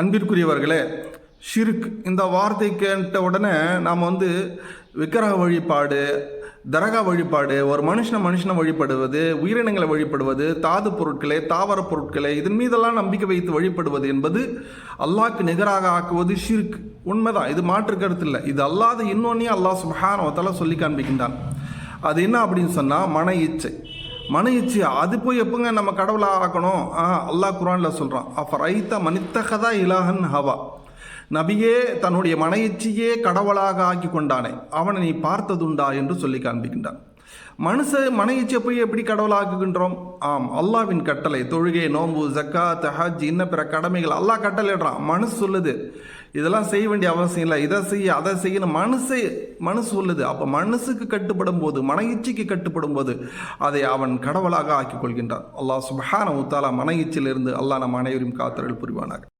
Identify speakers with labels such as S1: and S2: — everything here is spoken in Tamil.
S1: அன்பிற்குரியவர்களே ஷிர்க் இந்த வார்த்தை கேட்ட உடனே நாம் வந்து விக்கிரக வழிபாடு தரகா வழிபாடு ஒரு மனுஷனை மனுஷனை வழிபடுவது உயிரினங்களை வழிபடுவது தாது பொருட்களை தாவர பொருட்களை இதன் மீதெல்லாம் நம்பிக்கை வைத்து வழிபடுவது என்பது அல்லாஹ்க்கு நிகராக ஆக்குவது ஷிர்க். உண்மைதான். இது மாற்று கருத்து இல்லை. இது அல்லாத இன்னொன்னையும் அல்லாஹ் சுபஹானவத்தால சொல்லி காண்பிக்கின்றான். அது என்ன அப்படின்னு சொன்னால் மன இச்சை மன இச்சை அது போய் எப்போங்க நம்ம கடவுளாக ஆக்கணும்? அல்லாஹ் குரானில் சொல்கிறான் அப்போ ரைத்த மனித்தகதா இலாகன் ஹவா. நபியே தன்னுடைய மன இச்சையே கடவுளாக ஆக்கி கொண்டானே அவனை நீ பார்த்ததுண்டா என்று சொல்லி காண்பிக்கின்றான். மனுஷ மன இச்சை போய் எப்படி கடவுளாக்குகின்றோம்? ஆம் அல்லாவின் கட்டளை தொழுகை நோம்பு ஜக்கா தஹாஜ் இன்ன பிற கடமைகள் அல்லாஹ் கட்டளைடுறான் மனசு சொல்லுது. இதெல்லாம் செய்ய வேண்டிய அவசியம் இல்லை. இதை செய்ய அதை செய்யணும் மனசை மனசு சொல்லுது. அப்போ மனசுக்கு கட்டுப்படும் போது மன இச்சைக்கு கட்டுப்படும் போது அதை அவன் கடவுளாக ஆக்கிக் கொள்கின்றான். அல்லாஹ் சுபஹான உத்தாலா மன இச்சிலிருந்து அல்லாஹ் நம் அனைவரும் காத்தரல் புரிவானாக.